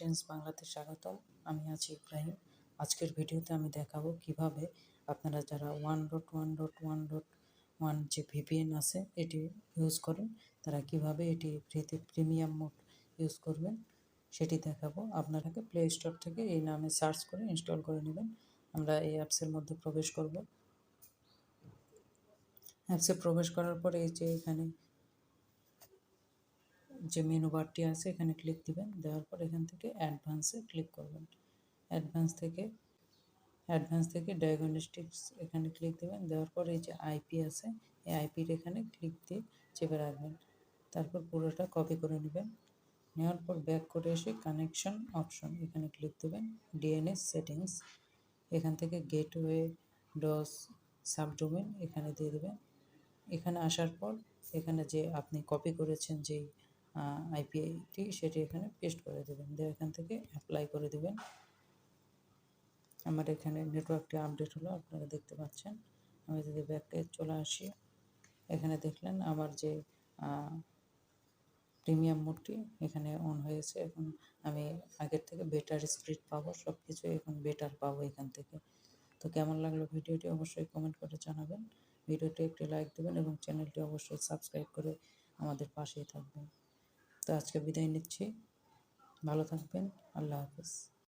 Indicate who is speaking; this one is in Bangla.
Speaker 1: রেমিটেন্স বাংলাতে স্বাগতম। আমি আছি ইব্রাহিম। আজকের ভিডিওতে আমি দেখাবো কীভাবে আপনারা যারা one dot one dot one dot one যে ভিপিএন আছে, এটি ইউজ করেন, তারা কীভাবে এটি ফ্রিতে প্রিমিয়াম মোড ইউজ করবেন, সেটি দেখাবো। আপনারাকে প্লে স্টোর থেকে এই নামে সার্চ করে ইনস্টল করে নেবেন। আমরা এই অ্যাপসের মধ্যে প্রবেশ করব। অ্যাপসে প্রবেশ করার পরে এই যে এখানে যে মেনু বারটি আছে, এখানে ক্লিক দিবেন। দেওয়ার পর এখান থেকে অ্যাডভান্সে ক্লিক করবেন। অ্যাডভান্স থেকে অ্যাডভান্স থেকে ডায়াগনস্টিক্স এখানে ক্লিক দেবেন। দেওয়ার পর এই যে আইপি আছে, এই আইপির এখানে ক্লিক দিয়ে চেপে রাখবেন। তারপর পুরোটা কপি করে নেবেন। নেওয়ার পর ব্যাক করে এসে কানেকশন অপশন এখানে ক্লিক দেবেন। ডিএনএস সেটিংস এখান থেকে গেটওয়ে ডস সাবডোমেন এখানে দিয়ে দেবেন। এখানে আসার পর এখানে যে আপনি কপি করেছেন যেই আইপিআইটি সেটি এখানে পেস্ট করে দেবেন। দিয়ে এখান থেকে অ্যাপ্লাই করে দেবেন। আমার এখানে নেটওয়ার্কটি আপডেট হলো, আপনারা দেখতে পাচ্ছেন। আমি যদি ব্যাকে চলে আসি, এখানে দেখলেন আমার যে প্রিমিয়াম মোডটি এখানে অন হয়েছে। এখন আমি আগের থেকে বেটার স্পিড পাবো সব কিছু এখন বেটার পাবো এখান থেকে। তো কেমন লাগল ভিডিওটি অবশ্যই কমেন্ট করে জানাবেন। ভিডিওটি একটি লাইক দেবেন এবং চ্যানেলটি অবশ্যই সাবস্ক্রাইব করে আমাদের পাশেই থাকবেন। আজকে বিদায় নিচ্ছি। ভালো থাকবেন। আল্লাহ হাফিজ।